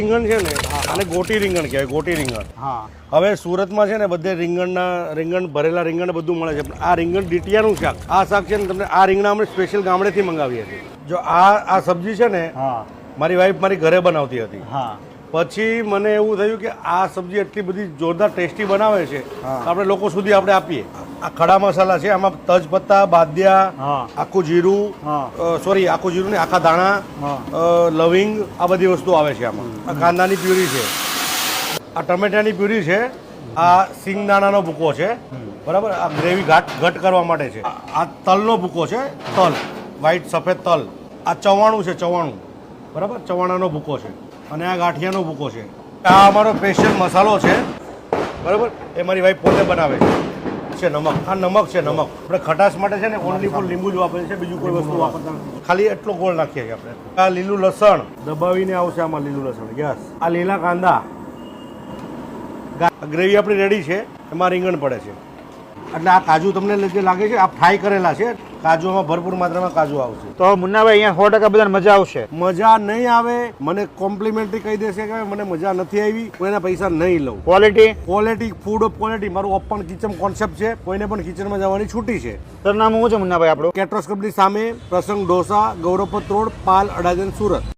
રીંગણ છે ને આને ગોટી રીંગણ કહેવાય ગોટી રીંગણ. હા. હવે સુરતમાં છે ને બધે રીંગણના રીંગણ ભરેલા રીંગણ બધું મળે છે. પણ આ રીંગણ ડીટિયાનું શાક. આ શાક છે ને તમને આ રીંગણા અમે સ્પેશિયલ ગામડેથી મંગાવી હતી જો આ આ સબ્જી છે ને મારી વાઈફ મારી ઘરે બનાવતી હતી. હા. પછી મને એવું થયું કે આ સબ્જી એટલી બધી જોરદાર ટેસ્ટી બનાવે છે. આપણે લોકો સુધી આપણે આપીએ. આ ખડા મસાલા છે આમાં તજપત્તા બાદિયા હા. આખું જીરું હા. સોરી આખું જીરું ને આખા દાણા લવિંગ આ બધી વસ્તુ આવે છે આમાં. આ કાંદાની પ્યુરી છે. આ ટમેટાની પ્યુરી છે. આ સિંગદાણાનો ભૂકો છે. બરાબર? આ ગ્રેવી ઘાટ ઘટ કરવા માટે છે. આ- આ તલનો ભૂકો છે તલ. વ્હાઈટ સફેદ તલ. આ ચવાણું છે ચવાણું. બરાબર? ચવાણાનો ભૂકો છે. અને આ ગાંઠિયાનો ભૂકો છે. આ અમારો સ્પેશિયલ મસાલો છે. બરાબર? એ મારી વાઈફ પોતે બનાવે છે. છે નમક. આ નમક છે નમક. આપણે ખટાશ માટે છે ને ઓનલી ફોર લીંબુ જ વાપરીએ છીએ બીજું કોઈ વસ્તુ વાપરતા ખાલી એટલો ગોળ નાખીએ છીએ આપણે. આ લીલું લસણ. દબાવીને આવશે આમાં લીલું લસણ. યસ. આ લીલા કાંદા. ગ્રેવી આપણી રેડી છે. એમાં રીંગણ પડે છે. એટલે આ કાજુ તમને જે લાગે છે આ ફ્રાય કરેલા છે. કાજુમાં ભરપૂર માત્રામાં કાજુ આવશે. તો મુન્નાભાઈ અહીંયા સો ટકા બધાને મજા આવશે. મજા નહીં આવે મને કોમ્પ્લિમેન્ટરી કહી દેશે કે મને મજા નથી આવી હું એના પૈસા નહીં લઉં. Quality quality food of quality મારું ઓપન કિચન કોન્સેપ્ટ છે કોઈને પણ કિચનમાં જવાની છૂટી છે. સરનામું શું છે મુન્નાભાઈ આપણું? કેટરોસ કંપની સામે પ્રસંગ ઢોસા ગૌરવપત રોડ પાલ અડાજન સુરત.